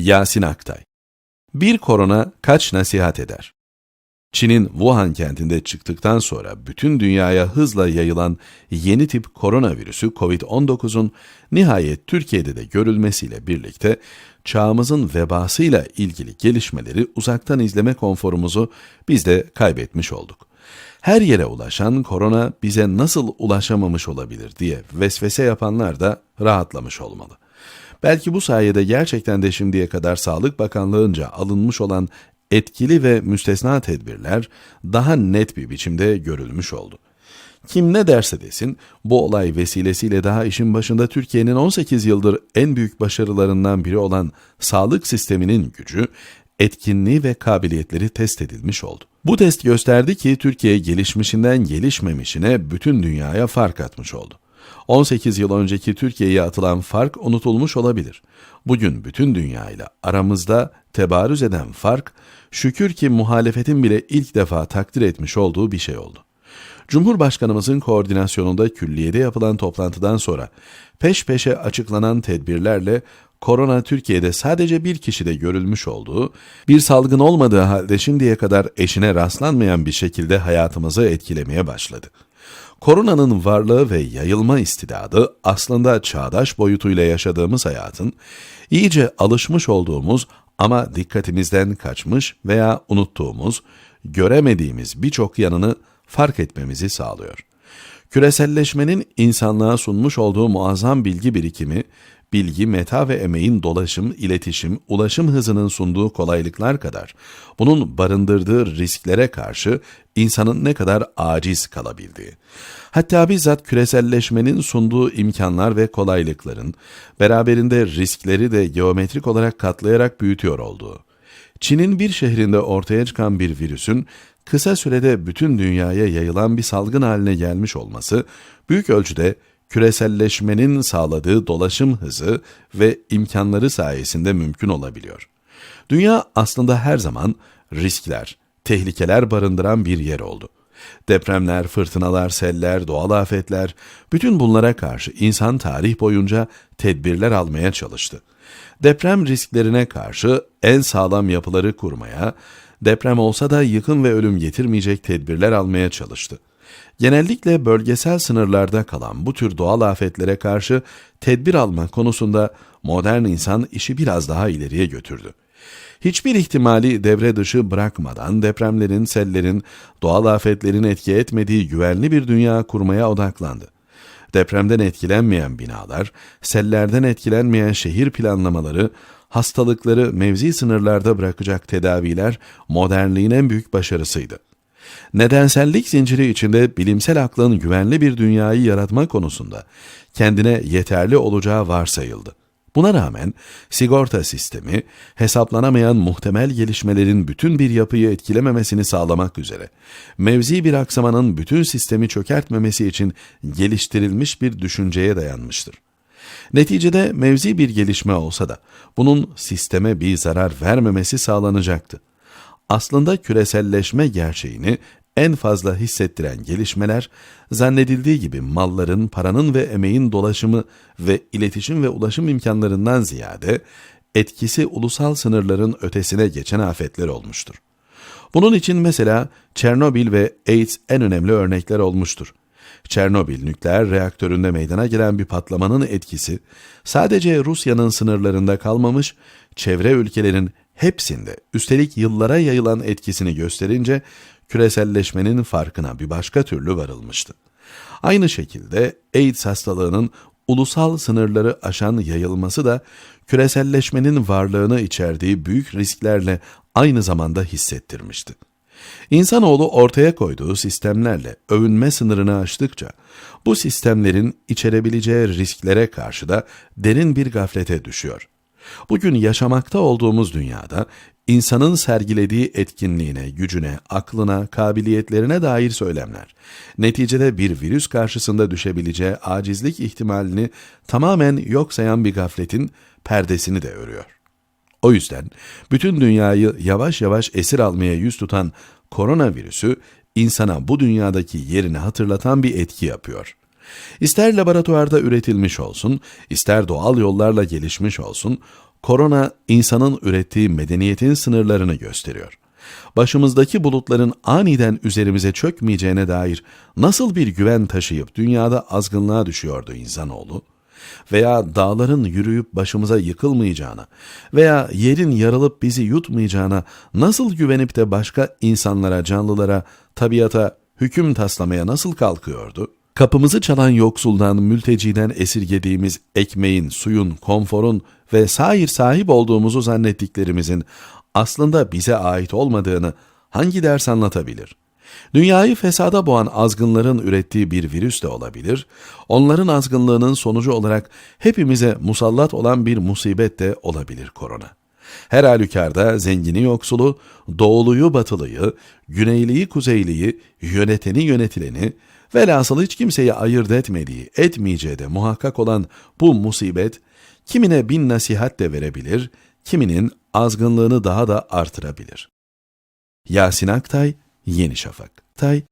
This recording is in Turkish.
Yasin Aktay Bir korona kaç nasihat eder? Çin'in Wuhan kentinde çıktıktan sonra bütün dünyaya hızla yayılan yeni tip koronavirüsü COVID-19'un nihayet Türkiye'de de görülmesiyle birlikte çağımızın vebasıyla ilgili gelişmeleri uzaktan izleme konforumuzu biz de kaybetmiş olduk. Her yere ulaşan korona bize nasıl ulaşamamış olabilir diye vesvese yapanlar da rahatlamış olmalı. Belki bu sayede gerçekten de şimdiye kadar Sağlık Bakanlığı'nca alınmış olan etkili ve müstesna tedbirler daha net bir biçimde görülmüş oldu. Kim ne derse desin, bu olay vesilesiyle daha işin başında Türkiye'nin 18 yıldır en büyük başarılarından biri olan sağlık sisteminin gücü, etkinliği ve kabiliyetleri test edilmiş oldu. Bu test gösterdi ki Türkiye gelişmişinden gelişmemişine bütün dünyaya fark atmış oldu. 18 yıl önceki Türkiye'ye atılan fark unutulmuş olabilir. Bugün bütün dünyayla aramızda tebarüz eden fark, şükür ki muhalefetin bile ilk defa takdir etmiş olduğu bir şey oldu. Cumhurbaşkanımızın koordinasyonunda külliyede yapılan toplantıdan sonra peş peşe açıklanan tedbirlerle korona Türkiye'de sadece bir kişide görülmüş olduğu, bir salgın olmadığı halde şimdiye kadar eşine rastlanmayan bir şekilde hayatımızı etkilemeye başladı. Koronanın varlığı ve yayılma istidadı aslında çağdaş boyutuyla yaşadığımız hayatın iyice alışmış olduğumuz ama dikkatimizden kaçmış veya unuttuğumuz, göremediğimiz birçok yanını fark etmemizi sağlıyor. Küreselleşmenin insanlığa sunmuş olduğu muazzam bilgi birikimi, bilgi, meta ve emeğin dolaşım, iletişim, ulaşım hızının sunduğu kolaylıklar kadar bunun barındırdığı risklere karşı insanın ne kadar aciz kalabildiği. Hatta bizzat küreselleşmenin sunduğu imkanlar ve kolaylıkların beraberinde riskleri de geometrik olarak katlayarak büyütüyor olduğu. Çin'in bir şehrinde ortaya çıkan bir virüsün kısa sürede bütün dünyaya yayılan bir salgın haline gelmiş olması büyük ölçüde küreselleşmenin sağladığı dolaşım hızı ve imkanları sayesinde mümkün olabiliyor. Dünya aslında her zaman riskler, tehlikeler barındıran bir yer oldu. Depremler, fırtınalar, seller, doğal afetler, bütün bunlara karşı insan tarih boyunca tedbirler almaya çalıştı. Deprem risklerine karşı en sağlam yapıları kurmaya, deprem olsa da yıkım ve ölüm getirmeyecek tedbirler almaya çalıştı. Genellikle bölgesel sınırlarda kalan bu tür doğal afetlere karşı tedbir alma konusunda modern insan işi biraz daha ileriye götürdü. Hiçbir ihtimali devre dışı bırakmadan depremlerin, sellerin, doğal afetlerin etki etmediği güvenli bir dünya kurmaya odaklandı. Depremden etkilenmeyen binalar, sellerden etkilenmeyen şehir planlamaları, hastalıkları mevzi sınırlarda bırakacak tedaviler modernliğin en büyük başarısıydı. Nedensellik zinciri içinde bilimsel aklın güvenli bir dünyayı yaratma konusunda kendine yeterli olacağı varsayıldı. Buna rağmen sigorta sistemi hesaplanamayan muhtemel gelişmelerin bütün bir yapıyı etkilememesini sağlamak üzere mevzi bir aksamanın bütün sistemi çökertmemesi için geliştirilmiş bir düşünceye dayanmıştır. Neticede mevzi bir gelişme olsa da bunun sisteme bir zarar vermemesi sağlanacaktı. Aslında küreselleşme gerçeğini en fazla hissettiren gelişmeler, zannedildiği gibi malların, paranın ve emeğin dolaşımı ve iletişim ve ulaşım imkanlarından ziyade, etkisi ulusal sınırların ötesine geçen afetler olmuştur. Bunun için mesela Çernobil ve AIDS en önemli örnekler olmuştur. Çernobil nükleer reaktöründe meydana gelen bir patlamanın etkisi sadece Rusya'nın sınırlarında kalmamış, çevre ülkelerin hepsinde üstelik yıllara yayılan etkisini gösterince küreselleşmenin farkına bir başka türlü varılmıştı. Aynı şekilde AIDS hastalığının ulusal sınırları aşan yayılması da küreselleşmenin varlığını içerdiği büyük risklerle aynı zamanda hissettirmişti. İnsanoğlu ortaya koyduğu sistemlerle övünme sınırını aştıkça bu sistemlerin içerebileceği risklere karşı da derin bir gaflete düşüyor. Bugün yaşamakta olduğumuz dünyada insanın sergilediği etkinliğine, gücüne, aklına, kabiliyetlerine dair söylemler, neticede bir virüs karşısında düşebileceği acizlik ihtimalini tamamen yok sayan bir gafletin perdesini de örüyor. O yüzden bütün dünyayı yavaş yavaş esir almaya yüz tutan koronavirüsü insana bu dünyadaki yerini hatırlatan bir etki yapıyor. İster laboratuvarda üretilmiş olsun, ister doğal yollarla gelişmiş olsun, Korona, insanın ürettiği medeniyetin sınırlarını gösteriyor. Başımızdaki bulutların aniden üzerimize çökmeyeceğine dair nasıl bir güven taşıyıp dünyada azgınlığa düşüyordu insanoğlu? Veya dağların yürüyüp başımıza yıkılmayacağına veya yerin yarılıp bizi yutmayacağına nasıl güvenip de başka insanlara, canlılara, tabiata hüküm taslamaya nasıl kalkıyordu? Kapımızı çalan yoksuldan, mülteciden esirgediğimiz ekmeğin, suyun, konforun ve sair sahip olduğumuzu zannettiklerimizin aslında bize ait olmadığını hangi ders anlatabilir? Dünyayı fesada boğan azgınların ürettiği bir virüs de olabilir, onların azgınlığının sonucu olarak hepimize musallat olan bir musibet de olabilir korona. Her halükarda zengini yoksulu, doğuluyu batılıyı, güneyliyi kuzeyliyi, yöneteni yönetileni, velhasıl hiç kimseyi ayırt etmediği, etmeyeceği de muhakkak olan bu musibet, kimine bin nasihat de verebilir, kiminin azgınlığını daha da artırabilir. Yasin Aktay, Yeni Şafak. Tay